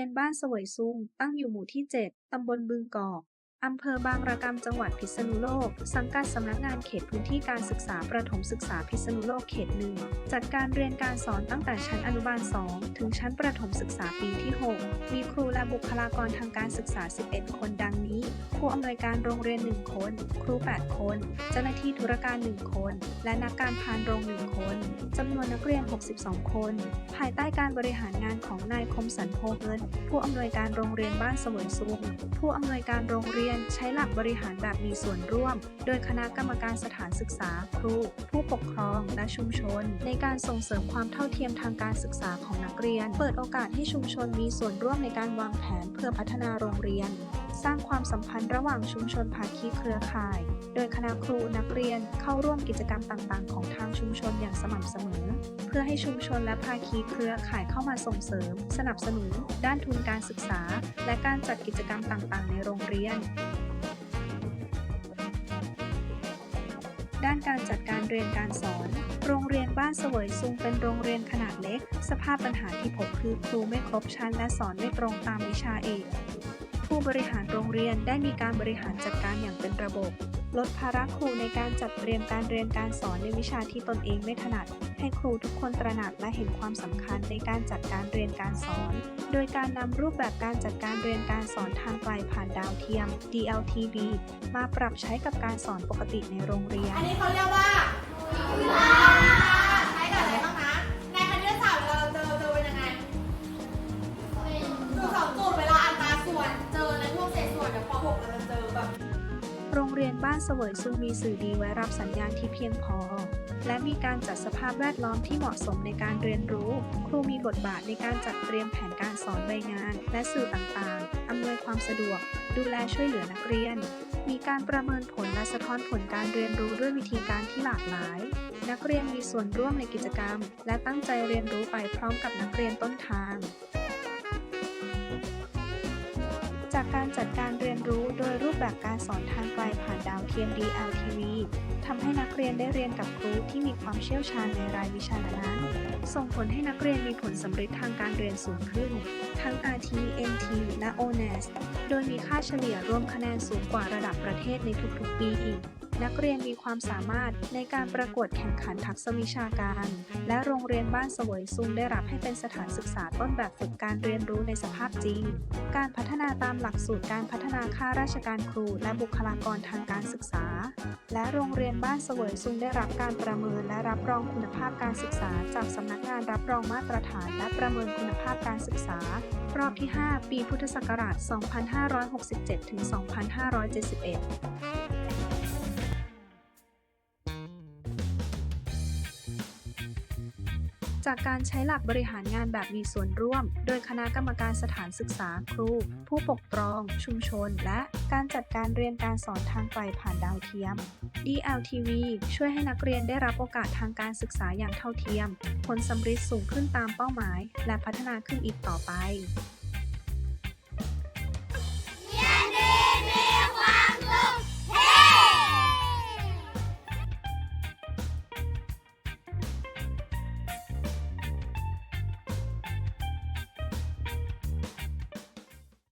รียนบ้านเสวยซุง ตั้งอยู่หมู่ที่ 7 ตำบลบึงกอกอำเภอบางระกำจังหวัดพิษณุโลก สังกัดสำนักงานเขตพื้นที่การศึกษาประถมศึกษาพิษณุโลกเขตหนึ่งจัดการเรียนการสอนตั้งแต่ชั้นอนุบาล 2 ถึงชั้นประถมศึกษาปีที่ 6 มีครูและบุคลากรทางการศึกษา 11 คนดังนี้ ผู้อำนวยการโรงเรียน 1 คน ครู 8 คน เจ้าหน้าที่ธุรการ 1 คน และนักการพานโรง1คน จำนวนนักเรียน 62 คน ภายใต้การบริหารงานของนายคมสันโพเงิน ผู้อำนวยการโรงเรียนบ้านเสวยซุงผู้อำนวยการโรงเรียนใช้หลักบริหารแบบมีส่วนร่วม โดยคณะกรรมการสถานศึกษา ครู ผู้ปกครอง และชุมชน ในการส่งเสริมความเท่าเทียมทางการศึกษาของนักเรียน เปิดโอกาสให้ชุมชนมีส่วนร่วมในการวางแผนเพื่อพัฒนาโรงเรียน สร้างความสัมพันธ์ระหว่างชุมชนภาคีเครือข่าย โดยคณะครูนักเรียนเข้าร่วมกิจกรรมต่างๆ เพื่อให้ชุมชนและภาคีเครือข่ายเข้ามาส่งเสริม สนับสนุน ด้านทุนการศึกษา และการจัดกิจกรรมต่างๆ ในโรงเรียน ด้านการจัดการเรียนการสอน โรงเรียนบ้านเสวยซุงเป็นโรงเรียนขนาดเล็ก สภาพปัญหาที่พบคือครูไม่ครบชั้นและสอนไม่ตรงตามวิชาเอกผู้บริหารโรงเรียนได้มีการบริหารจัดการอย่างเป็นระบบ ลดภาระครูในการจัดเตรียมการเรียนการสอนในวิชาที่ตนเองไม่ถนัด ให้ครูทุกคนตระหนักและเห็นความสำคัญในการจัดการเรียนการสอน โดยการนำรูปแบบการจัดการเรียนการสอนทางไกลผ่านดาวเทียม DLTV มาปรับใช้กับการสอนปกติในโรงเรียน อันนี้เขาเรียกว่า รงเรียนบ้านเสวยซุงมีสื่อดีไว้รับสัญญาณที่เพียงพอ และมีการจัดสภาพแวดล้อมที่เหมาะสมในการเรียนรู้ ครูมีบทบาทในการจัดเตรียมแผนการสอนใบงาน และสื่อต่างๆ อำนวยความสะดวก ดูแลช่วยเหลือนักเรียน มีการประเมินผลและสะท้อนผลการเรียนรู้ด้วยวิธีการที่หลากหลาย นักเรียนมีส่วนร่วมในกิจกรรม และตั้งใจเรียนรู้ไปพร้อมกับนักเรียนต้นทาง จากการจัดการเรียนรู้โดยรูปแบบการสอนทางไกลผ่านดาวเทียม DLTV ทำให้นักเรียนได้เรียนกับครูที่มีความเชี่ยวชาญในรายวิชานั้น ส่งผลให้นักเรียนมีผลสำเร็จทางการเรียนสูงขึ้น ทั้ง RT NT และ ONES โดยมีค่าเฉลี่ยรวมคะแนนสูงกว่าระดับประเทศในทุกๆปีอีก นักเรียนมีความสามารถในการประกวดแข่งขันทักษะวิชาการ และโรงเรียนบ้านสวยซุงได้รับให้เป็นสถานศึกษาต้นแบบฝึกการเรียนรู้ในสภาพจริง การพัฒนาตามหลักสูตรการพัฒนาข้าราชการครู และบุคลากรทางการศึกษา และโรงเรียนบ้านเสวยซุงได้รับการประเมินและรับรองคุณภาพการศึกษา จากสำนักงานรับรองมาตรฐาน และประเมินคุณภาพการศึกษารอบที่ 5 ปีพุทธศักราช 2567 ถึง 2571 จากการใช้หลักบริหารงานแบบมีส่วนร่วม โดยคณะกรรมการสถานศึกษาครู ผู้ปกครอง ชุมชน และการจัดการเรียนการสอนทางไกลผ่านดาวเทียม DLTV ช่วยให้นักเรียนได้รับโอกาสทางการศึกษาอย่างเท่าเทียม ผลสำเร็จสูงขึ้นตามเป้าหมาย และพัฒนาขึ้นอีกต่อไป